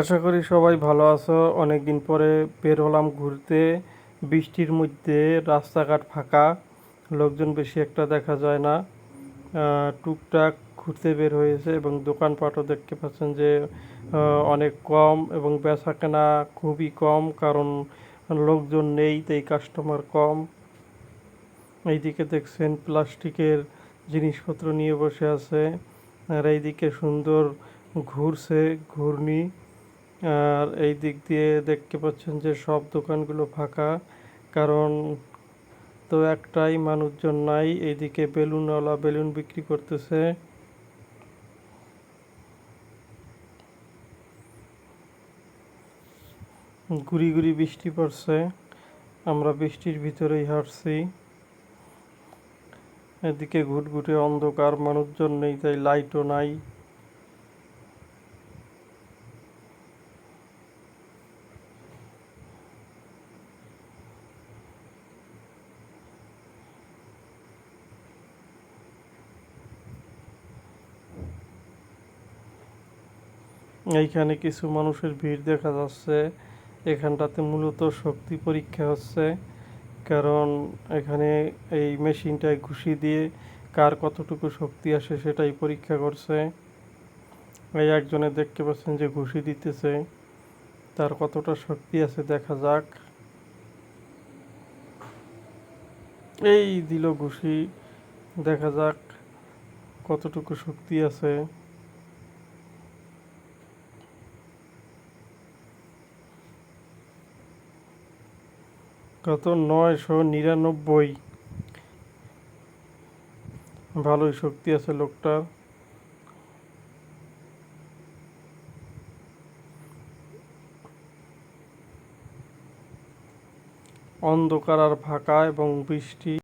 আশা করি সবাই ভালো আছো। অনেক দিন পরে বের হলাম ঘুরতে। বৃষ্টির মধ্যে রাস্তাঘাট ফাঁকা, লোকজন বেশি একটা দেখা যায় না। টুকটাক ঘুরতে বের হয়েছে এবং দোকানপাটও দেখতে পাচ্ছেন যে অনেক কম এবং বেচা কেনা খুবই কম কারণ লোকজন নেই, তাই কাস্টমার কম। এইদিকে দেখছেন প্লাস্টিকের জিনিসপত্র নিয়ে বসে আছে। আর এইদিকে সুন্দর ঘুরছে ঘূর্ণি। আর এই দিক দিয়ে দেখতে পাচ্ছেন যে সব দোকানগুলো ফাঁকা, কারণ তো একটাই মানুষজন নাই, এইদিকে বেলুনওয়ালা বেলুন বিক্রি করতেছে। গুড়ি গুড়ি বৃষ্টি পড়ছে, আমরা বৃষ্টির ভিতরেই হাঁটছি। এদিকে ঘুটঘুটে অন্ধকার, মানুষজন নেই, তাই লাইটও নাই। এইখানে কিছু মানুষের ভিড় দেখা যাচ্ছে। এখানটাতে মূলত শক্তি পরীক্ষা হচ্ছে, কারণ এখানে এই মেশিনটায় ঘুষি দিয়ে কার কতটুকু শক্তি আসে সেটাই পরীক্ষা করছে। এই একজনে দেখতে পাচ্ছেন যে ঘুষি দিতেছে, তার কতটা শক্তি আছে দেখা যাক। এই দিল ঘুষি, দেখা যাক কতটুকু শক্তি আছে। কত নয়শো নিরানব্বই। ভালোই শক্তি আছে লোকটার। অন্ধকার আর ফাঁকা এবং বৃষ্টি।